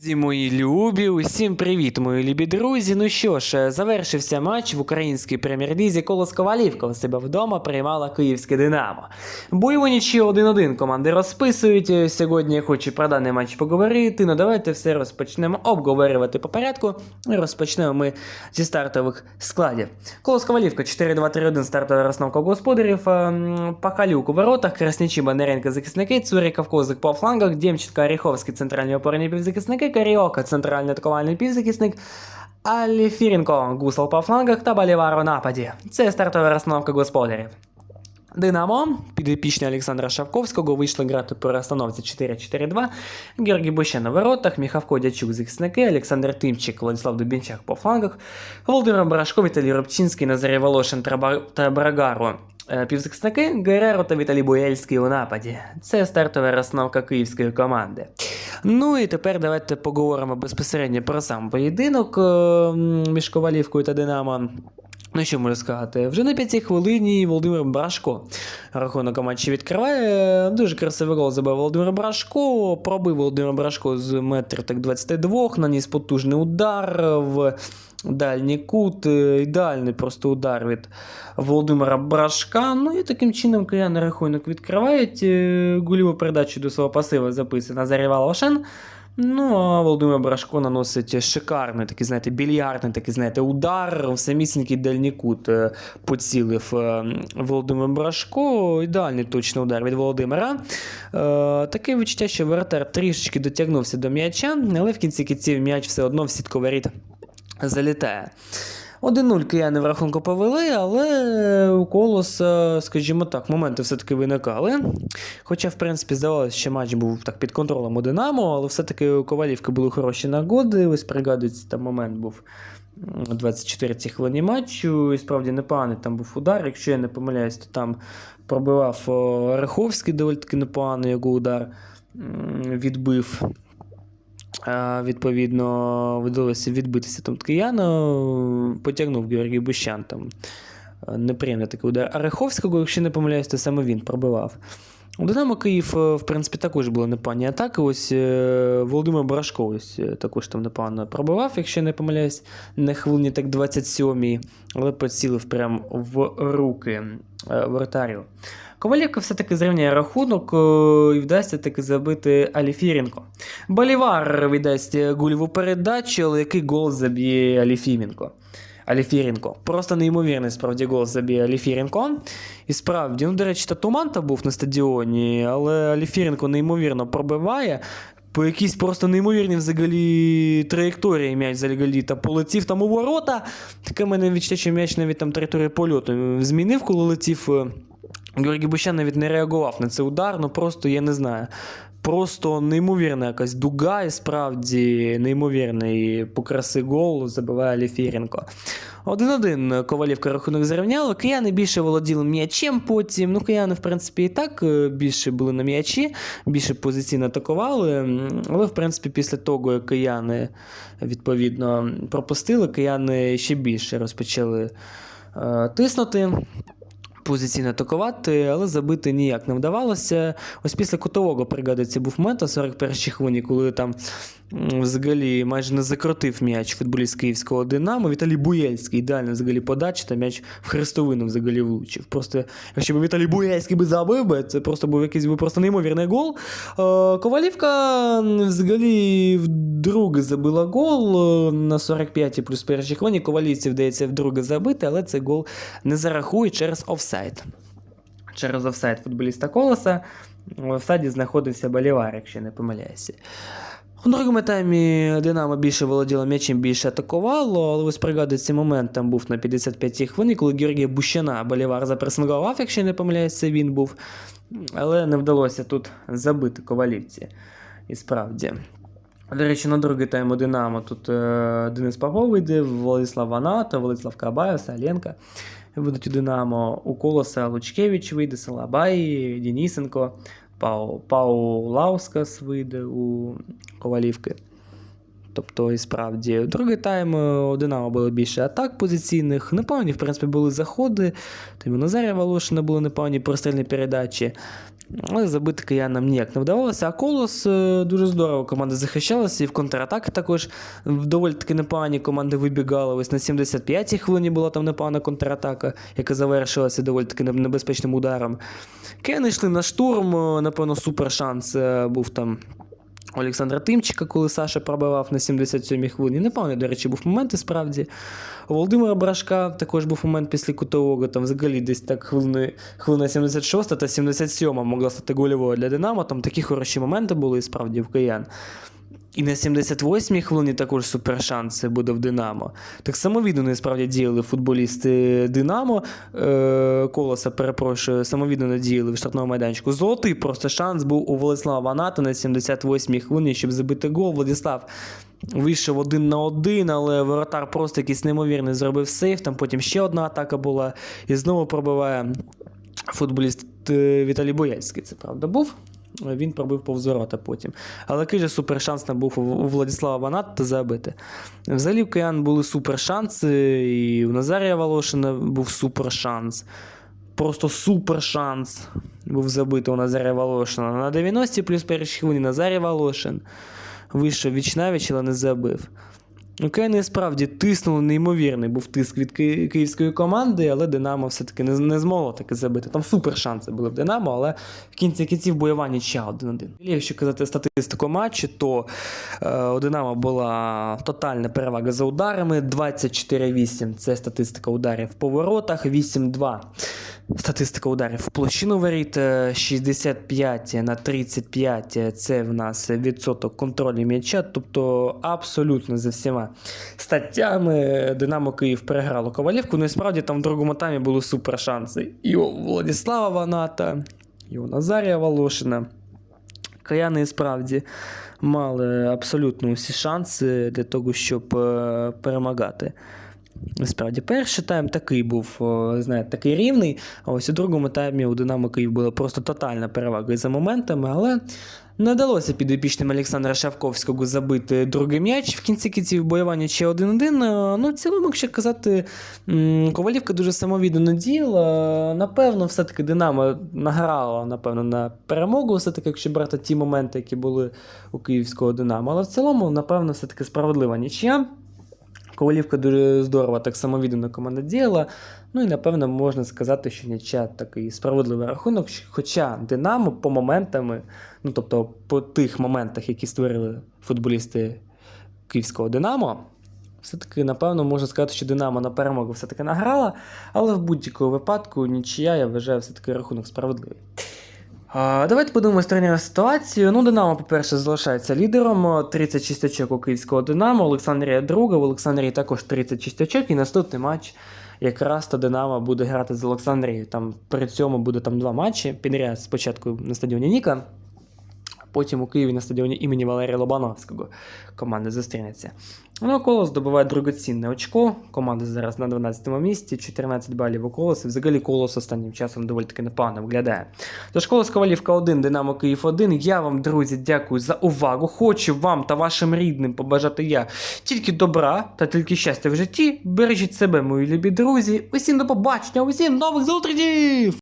Друзі мої любі, усім привіт, мої любі друзі. Ну що ж, е, завершився матч в українській прем'єр-лізі. Колос Ковалівка у себе вдома приймала київське Динамо. Бойову нічі 1-1 команди розписують. Е, Сьогодні я хочу про даний матч поговорити. Ну давайте все розпочнемо обговорювати по порядку. Розпочнемо ми зі стартових складів. Колос Ковалівка 4-2-3-1 стартова розновка господарів. Ем, Пахалюк у воротах, Краснічі, Бондаренко захисники, Цуріков, Козик по флангах, Демченко, Оріховський центральні опорні півзахисники, Каріока центральний атакувальний півзахисник, Аліфіренко, Гусел по флангах та Балівар у нападі. Це стартова розстановка господарів. Динамо, підопічні Олександра Шавковського, вийшли грати по розстановці 4-4-2. Георгій Буща на воротах, Міхавко Дячук захисники, Олександр Тимчик, Владислав Дубінчак по флангах, Володимир Брашко, Віталій Рубчинський, Назарій Волошин та Брагару. Е, Півзахисники Гереро та Віталій Буєльський у нападі. Це стартова розстановка київської команди. Ну і тепер давайте поговоримо безпосередньо про сам поєдинок е, між Ковалівкою та Динамо. Ну, що можу сказати? Вже на п'ятій хвилині Володимир Брашко рахунок матчі відкриває. Дуже красивий гол забив Володимир Брашко. Пробив Володимир Брашко з метрів так 22, наніс потужний удар в дальній кут. Ідеальний просто удар від Володимира Брашка. Ну і таким чином кияни рахунок відкривають. Е, Гольову передачу до свого пасива записує Назарій Волошин. Ну, а Володимир Брашко наносить шикарний, такий, знаєте, більярдний, такий, знаєте, удар в самісінький дальній кут е, поцілив е, Володимир Брашко. Ідеальний точний удар від Володимира. Е, таке відчуття, що воротар трішечки дотягнувся до м'яча, але в кінці кінців м'яч все одно в сітку воріт залітає. 1-0 кияни в рахунку повели, але у колос, е, скажімо так, моменти все-таки виникали. Хоча, в принципі, здавалося, що матч був так під контролем у Динамо, але все-таки у Ковалівки були хороші нагоди. Ось пригадується, там момент був м, 24-й хвилині матчу. І справді непоганий там був удар. Якщо я не помиляюсь, то там пробивав о, Раховський доволі таки непоганий його удар відбив. Відповідно, вдалося відбитися там кияна, потягнув Георгій Бущан там. е, Неприємний такий удар. А Раховського, якщо не помиляюсь, то саме він пробивав. У Динамо Київ, е, в принципі, також були непогані атаки. Ось е, Володимир Брашко ось також там непогано пробивав, якщо не помиляюсь, на хвилині так 27-й, але поцілив прямо в руки воротарю. Ковалівка все-таки зрівняє рахунок е, і вдасться таки забити Аліфіренко. Болівар віддасть гульову передачу, але який гол заб'є Аліфіменко. Аліфіренко. Просто неймовірний справді гол заб'є Аліфіренко. І справді, ну, до речі, та туман там був на стадіоні, але Аліфіренко неймовірно пробиває. По якійсь просто неймовірній взагалі траєкторії м'яч взагалі та полетів там у ворота. Таке мене відчуття, що м'яч навіть там траєкторію польоту змінив, коли летів. е, Георгій Бущан навіть не реагував на цей удар, ну просто я не знаю. Просто неймовірна якась дуга, і справді неймовірний по краси гол забиває Ліфіренко. 1-1 Ковалівка рахунок зрівняла. Кияни більше володіли м'ячем потім. Ну, кияни, в принципі, і так е, більше були на м'ячі, більше позиційно атакували. Але, в принципі, після того, як кияни відповідно пропустили, кияни ще більше розпочали е, тиснути позиційно атакувати, але забити ніяк не вдавалося. Ось після кутового пригадується був момент на 41-й хвилині, коли там взагалі майже не закрутив м'яч футболіст київського Динамо. Віталій Буєльський ідеально взагалі подача, та м'яч в хрестовину взагалі влучив. Просто якщо б Віталій Буєльський би забив би, це просто був якийсь би просто неймовірний гол. Е, Ковалівка взагалі вдруге забила гол е, на 45-й плюс першій хвилині. Ковалівці вдається вдруге забити, але цей гол не зарахує через офсайд. Через офсайд футболіста Колоса. В офсайді знаходився Болівар, якщо не помиляюся. У другому таймі Динамо більше володіло м'ячем, більше атакувало, але ось пригадується момент там був на 55-й хвилині, коли Георгія Бущана Болівар запресингував, якщо не помиляюсь, це він був. Але не вдалося тут забити ковалівці. І справді. До речі, на другий тайм у Динамо тут е, Денис Попов вийде, Владислав Ваната, Владислав Кабаєв, Саленка вийдуть у Динамо. У Колоса Лучкевич вийде, Салабай, Денисенко, Пау, Пау Лаускас вийде у Ковалівки. Тобто, і справді, другий тайм е, у Динамо було більше атак позиційних. Непевні, в принципі, були заходи. Тому Назарія Волошина були непевні прострільні передачі. Але забити киянам ніяк не вдавалося. А Колос е, дуже здорово команда захищалася і в контратаки також доволі таки непогані команди вибігали. Ось на 75-й хвилині була там непогана контратака, яка завершилася доволі таки небезпечним ударом. Кияни йшли на штурм, е, напевно, супер шанс е, був там. Олександра Тимчика, коли Саша пробивав на 77-й хвилині. Непевний, до речі, був момент і справді. У Володимира Брашка також був момент після кутового, там взагалі десь так хвилини, хвилина 76 та 77 могла стати гольовою для Динамо. Там такі хороші моменти були і справді в киян. І на 78-й хвилині також супершанс буде в Динамо. Так самовідно не справді діяли футболісти Динамо. Е, Колоса, перепрошую, самовідно не діяли в штрафному майданчику. Золотий просто шанс був у Владислава Ваната на 78-й хвилині, щоб забити гол. Владислав вийшов один на один, але воротар просто якийсь неймовірний зробив сейф. Там потім ще одна атака була. І знову пробиває футболіст е, Віталій Бояцький, це правда був. Він пробив повз ворота потім. Але який же супершанс був у Владислава Ванатта забити. Взагалі в Киян були супершанси, і у Назарія Волошина був супершанс. Просто супершанс був забити у Назарія Волошина. На 90 плюс першій хвилині Назарій Волошин вийшов вічнавіч, але не забив. У Кияни справді тиснули неймовірний був тиск від ки- київської команди, але Динамо все-таки не, не змогло таки забити. Там супер шанси були в Динамо, але в кінці кінців бойова нічия 1-1. Якщо казати статистику матчу, то е, у Динамо була тотальна перевага за ударами. 24-8 це статистика ударів в поворотах, 8-2 статистика ударів в площину воріт, е, 65 на 35 це в нас відсоток контролю м'яча, тобто абсолютно за всіма статтями Динамо Київ переграло Ковалівку. Ну і справді там в другому таймі були супер шанси. І у Владислава Ваната, і у Назарія Волошина. Каяни і справді мали абсолютно усі шанси для того, щоб е, перемагати. Справді, перший тайм такий був, знаєте, такий рівний. А ось у другому таймі у Динамо Київ була просто тотальна перевага за моментами, але не вдалося підопічним Олександра Шавковського забити другий м'яч. В кінці кінців боювання ще 1-1. Ну, в цілому, якщо казати, Ковалівка дуже самовіддано діяла. Напевно, все-таки Динамо награла, напевно, на перемогу, все-таки, якщо брати ті моменти, які були у київського Динамо. Але в цілому, напевно, все-таки справедлива нічия. Ковалівка дуже здорово так самовіддано команда діяла. Ну і напевно можна сказати, що нічия такий справедливий рахунок. Хоча Динамо по моментами, ну тобто по тих моментах, які створили футболісти київського Динамо, все-таки, напевно, можна сказати, що Динамо на перемогу все-таки награла, але в будь-якому випадку нічия, я вважаю, все-таки рахунок справедливий. Давайте подивимось тренера ситуацію. Ну, Динамо, по-перше, залишається лідером. 36 очок у київського Динамо. Олександрія друга. В Олександрії також 36 очок. І наступний матч якраз то Динамо буде грати з Олександрією. Там при цьому буде там два матчі. Підряд спочатку на стадіоні Ніка. Потім у Києві на стадіоні імені Валерія Лобановського команди зустрінеться. Ну, колос здобуває другоцінне очко. Команда зараз на 12-му місці, 14 балів у колос. І взагалі колос останнім часом доволі таки непогано виглядає. Тож колос Ковалівка 1, Динамо Київ 1. Я вам, друзі, дякую за увагу. Хочу вам та вашим рідним побажати я тільки добра та тільки щастя в житті. Бережіть себе, мої любі друзі. Усім до побачення, усім нових зустрічей!